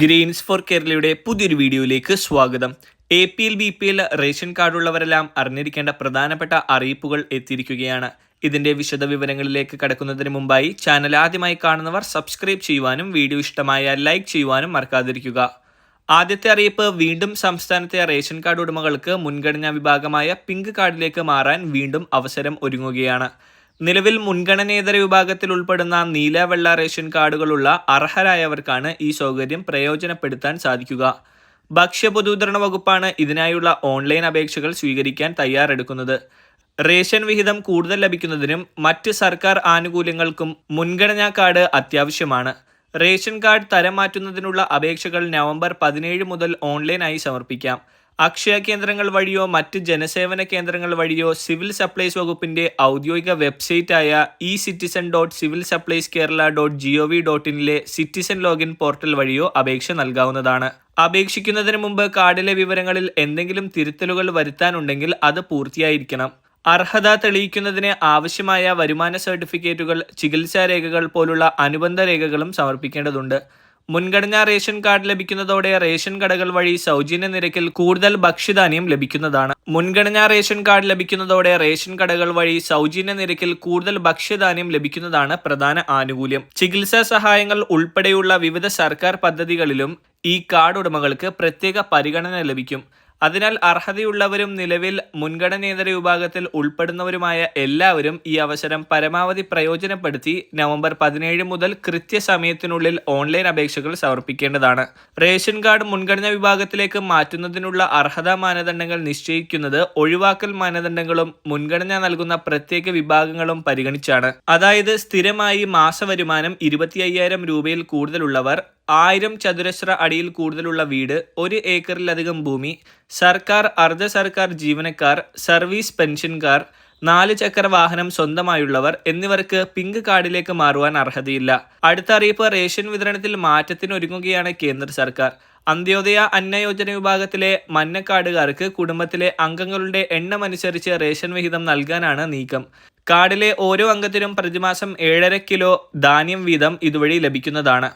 Green's four കേരളയുടെ പുതിയൊരു വീഡിയോയിലേക്ക് സ്വാഗതം. A P L B P L ration കാർഡുള്ളവരെല്ലാം അറിഞ്ഞിരിക്കേണ്ട പ്രധാനപ്പെട്ട അറിയിപ്പുകൾ എത്തിയിരിക്കുകയാണ്. വിശദ വിവരങ്ങളിലേക്ക് കടക്കുന്നതിന് മുമ്പായി ചാനൽ ആദ്യമായി കാണുന്നവർ സബ്സ്ക്രൈബ് ചെയ്യുവാനും വീഡിയോ ഇഷ്ടമായ ലൈക്ക് ചെയ്യുവാനും മറക്കാതിരിക്കുക. ആദ്യത്തെ അറിയിപ്പ് വീണ്ടും സംസ്ഥാനത്തെ റേഷൻ കാർഡ് ഉടമകൾക്ക് മുൻഗണനാ വിഭാഗമായ പിങ്ക് കാർഡിലേക്ക് മാറാൻ വീണ്ടും അവസരം ഒരുങ്ങുകയാണ്. നിലവിൽ മുൻഗണനേതര വിഭാഗത്തിൽ ഉൾപ്പെടുന്ന നീല വെള്ള റേഷൻ കാർഡുകളുള്ള അർഹരായവർക്കാണ് ഈ സൗകര്യം പ്രയോജനപ്പെടുത്താൻ സാധിക്കുക. ഭക്ഷ്യ പൊതുവിതരണ വകുപ്പാണ് ഇതിനായുള്ള ഓൺലൈൻ അപേക്ഷകൾ സ്വീകരിക്കാൻ തയ്യാറെടുക്കുന്നത്. റേഷൻ വിഹിതം കൂടുതൽ ലഭിക്കുന്നതിനും മറ്റ് സർക്കാർ ആനുകൂല്യങ്ങൾക്കും മുൻഗണനാ കാർഡ് അത്യാവശ്യമാണ്. റേഷൻ കാർഡ് തരം മാറ്റുന്നതിനുള്ള അപേക്ഷകൾ നവംബർ പതിനേഴ് മുതൽ ഓൺലൈനായി സമർപ്പിക്കാം. അക്ഷയ കേന്ദ്രങ്ങൾ വഴിയോ മറ്റ് ജനസേവന കേന്ദ്രങ്ങൾ വഴിയോ സിവിൽ സപ്ലൈസ് വകുപ്പിന്റെ ഔദ്യോഗിക വെബ്സൈറ്റായ e citizen dot civil supplies Kerala dot G O V dot ഇനിലെ citizen login portal വഴിയോ അപേക്ഷ നൽകാവുന്നതാണ്. അപേക്ഷിക്കുന്നതിന് മുമ്പ് കാർഡിലെ വിവരങ്ങളിൽ എന്തെങ്കിലും തിരുത്തലുകൾ വരുത്താനുണ്ടെങ്കിൽ അത് പൂർത്തിയായിരിക്കണം. അർഹത തെളിയിക്കുന്നതിന് ആവശ്യമായ വരുമാന സർട്ടിഫിക്കറ്റുകൾ ചികിത്സാ രേഖകൾ പോലുള്ള അനുബന്ധ രേഖകളും സമർപ്പിക്കേണ്ടതുണ്ട്. മുൻഗണനാ റേഷൻ കാർഡ് ലഭിക്കുന്നതോടെ റേഷൻ കടകൾ വഴി സൗജന്യ നിരക്കിൽ കൂടുതൽ ഭക്ഷ്യധാന്യം ലഭിക്കുന്നതാണ്. മുൻഗണനാ റേഷൻ കാർഡ് ലഭിക്കുന്നതോടെ റേഷൻ കടകൾ വഴി സൗജന്യ നിരക്കിൽ കൂടുതൽ ഭക്ഷ്യധാന്യം ലഭിക്കുന്നതാണ് പ്രധാന ആനുകൂല്യം. ചികിത്സാ സഹായങ്ങൾ ഉൾപ്പെടെയുള്ള വിവിധ സർക്കാർ പദ്ധതികളിലും ഈ കാർഡ് ഉടമകൾക്ക് പ്രത്യേക പരിഗണന ലഭിക്കും. അതിനാൽ അർഹതയുള്ളവരും നിലവിൽ മുൻഗണനേതര വിഭാഗത്തിൽ ഉൾപ്പെടുന്നവരുമായ എല്ലാവരും ഈ അവസരം പരമാവധി പ്രയോജനപ്പെടുത്തി നവംബർ പതിനേഴ് മുതൽ കൃത്യസമയത്തിനുള്ളിൽ ഓൺലൈൻ അപേക്ഷകൾ സമർപ്പിക്കേണ്ടതാണ്. റേഷൻ കാർഡ് മുൻഗണനാ വിഭാഗത്തിലേക്ക് മാറ്റുന്നതിനുള്ള അർഹതാ മാനദണ്ഡങ്ങൾ നിശ്ചയിക്കുന്നത് ഒഴിവാക്കൽ മാനദണ്ഡങ്ങളും മുൻഗണന നൽകുന്ന പ്രത്യേക വിഭാഗങ്ങളും പരിഗണിച്ചാണ്. അതായത് സ്ഥിരമായി മാസവരുമാനം ഇരുപത്തി അയ്യായിരം രൂപയിൽ കൂടുതലുള്ളവർ ആയിരം ചതുരശ്ര അടിയിൽ കൂടുതലുള്ള വീട് ഒരു ഏക്കറിലധികം ഭൂമി സർക്കാർ അർദ്ധ സർക്കാർ ജീവനക്കാർ സർവീസ് പെൻഷൻകാർ നാല് ചക്ര വാഹനം സ്വന്തമായുള്ളവർ എന്നിവർക്ക് പിങ്ക് കാർഡിലേക്ക് മാറുവാൻ അർഹതയില്ല. അടുത്ത അറിയിപ്പ് റേഷൻ വിതരണത്തിൽ മാറ്റത്തിനൊരുങ്ങുകയാണ് കേന്ദ്ര സർക്കാർ. അന്ത്യോദയ അന്നയോജന വിഭാഗത്തിലെ മഞ്ഞക്കാർഡുകാർക്ക് കുടുംബത്തിലെ അംഗങ്ങളുടെ എണ്ണമനുസരിച്ച് റേഷൻ വിഹിതം നൽകാനാണ് നീക്കം. കാർഡിലെ ഓരോ അംഗത്തിനും പ്രതിമാസം ഏഴര കിലോ ധാന്യം വീതം ഇതുവഴി ലഭിക്കുന്നതാണ്.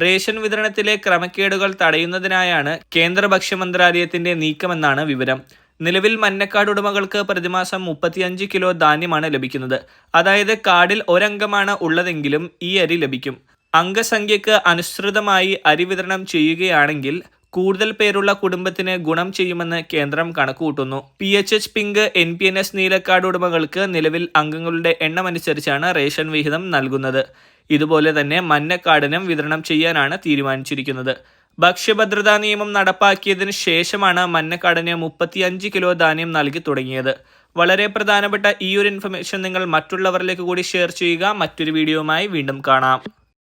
റേഷൻ വിതരണത്തിലെ ക്രമക്കേടുകൾ തടയുന്നതിനായാണ് കേന്ദ്ര ഭക്ഷ്യമന്ത്രാലയത്തിന്റെ നീക്കമെന്നാണ് വിവരം. നിലവിൽ മഞ്ഞക്കാട് ഉടമകൾക്ക് പ്രതിമാസം മുപ്പത്തിയഞ്ച് കിലോ ധാന്യമാണ് ലഭിക്കുന്നത്. അതായത് കാർഡിൽ ഒരംഗമാണ് ഉള്ളതെങ്കിലും ഈ അരി ലഭിക്കും. അംഗസംഖ്യക്ക് അനുസൃതമായി അരി വിതരണം ചെയ്യുകയാണെങ്കിൽ കൂടുതൽ പേരുള്ള കുടുംബത്തിന് ഗുണം ചെയ്യുമെന്ന് കേന്ദ്രം കണക്കുകൂട്ടുന്നു. P H H pink N P N S നീലക്കാർഡ് ഉടമകൾക്ക് നിലവിൽ അംഗങ്ങളുടെ എണ്ണമനുസരിച്ചാണ് റേഷൻ വിഹിതം നൽകുന്നത്. ഇതുപോലെ തന്നെ മഞ്ഞക്കാർഡിനും വിതരണം ചെയ്യാനാണ് തീരുമാനിച്ചിരിക്കുന്നത്. ഭക്ഷ്യഭദ്രതാ നിയമം നടപ്പാക്കിയതിന് ശേഷമാണ് മഞ്ഞക്കാടിന് മുപ്പത്തിയഞ്ച് കിലോ ധാന്യം നൽകി തുടങ്ങിയത്. വളരെ പ്രധാനപ്പെട്ട ഈ ഒരു ഇൻഫർമേഷൻ നിങ്ങൾ മറ്റുള്ളവരിലേക്ക് കൂടി ഷെയർ ചെയ്യുക. മറ്റൊരു വീഡിയോയുമായി വീണ്ടും കാണാം.